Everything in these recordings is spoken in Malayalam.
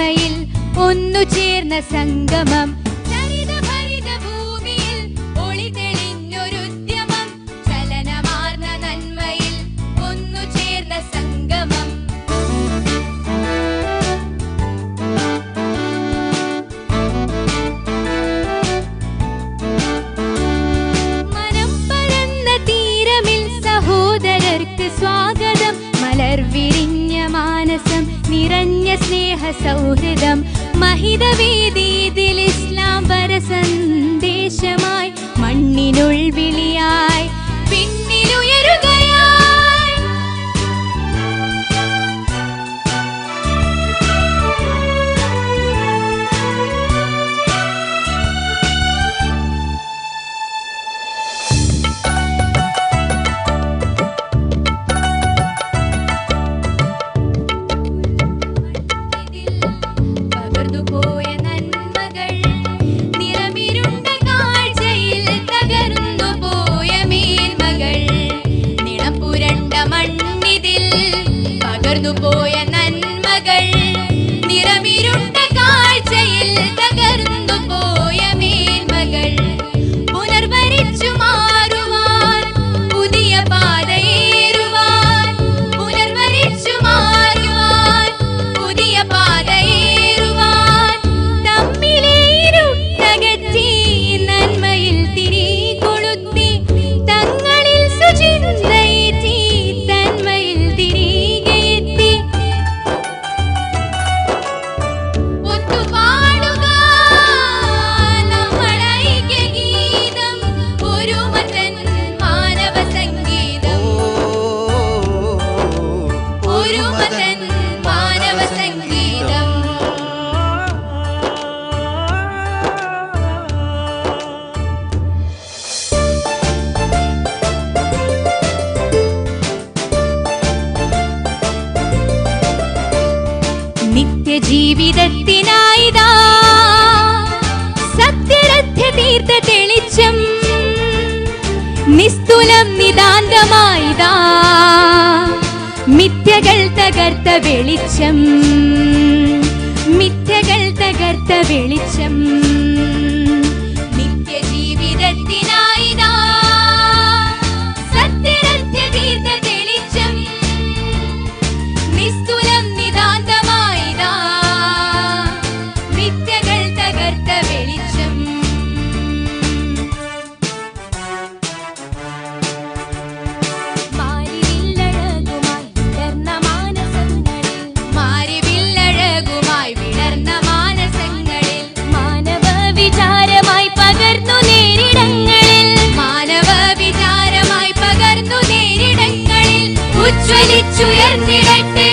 ഒന്നയിൽ ഒന്നു ചേർന്ന സംഗമം. வீதி നിത്യജീവിതത്തിനായിതാ സത്യരഥ്യ തീർത്ത തെളിച്ചം നിസ്തുലം നിതാന്തമായിതാ. മിഥ്യകൾ തകർത്ത വെളിച്ചം മിഥ്യകൾ തകർത്ത വെളിച്ചം. ഉജ്വലിച്ചുയർന്നിടട്ടെ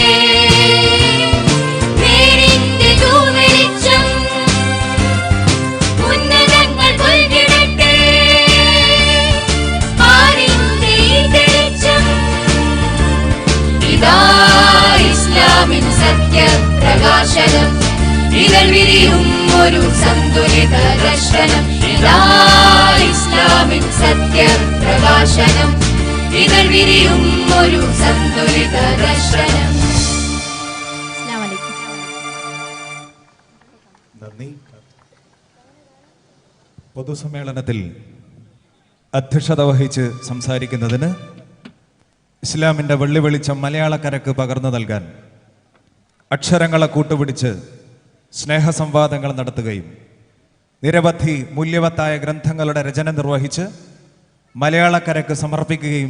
സത്യപ്രകാശനം. ഇതൾ വിരിയും ഒരു സന്തുലിത ദർശനം. ഇതാ ഇസ്ലാമിൻ സത്യപ്രകാശനം. ഇതൾ വിരിയും ഒരു സന്തുലിത ദർശനം. പൊതുസമ്മേളനത്തിൽ അധ്യക്ഷത വഹിച്ച് സംസാരിക്കുന്നതിന് ഇസ്ലാമിന്റെ വെള്ളി വെളിച്ചം മലയാളക്കരക്ക് പകർന്നു നൽകാൻ അക്ഷരങ്ങളെ കൂട്ടുപിടിച്ച് സ്നേഹസംവാദങ്ങൾ നടത്തുകയും നിരവധി മൂല്യവത്തായ ഗ്രന്ഥങ്ങളുടെ രചന നിർവഹിച്ച് മലയാളക്കരക്ക് സമർപ്പിക്കുകയും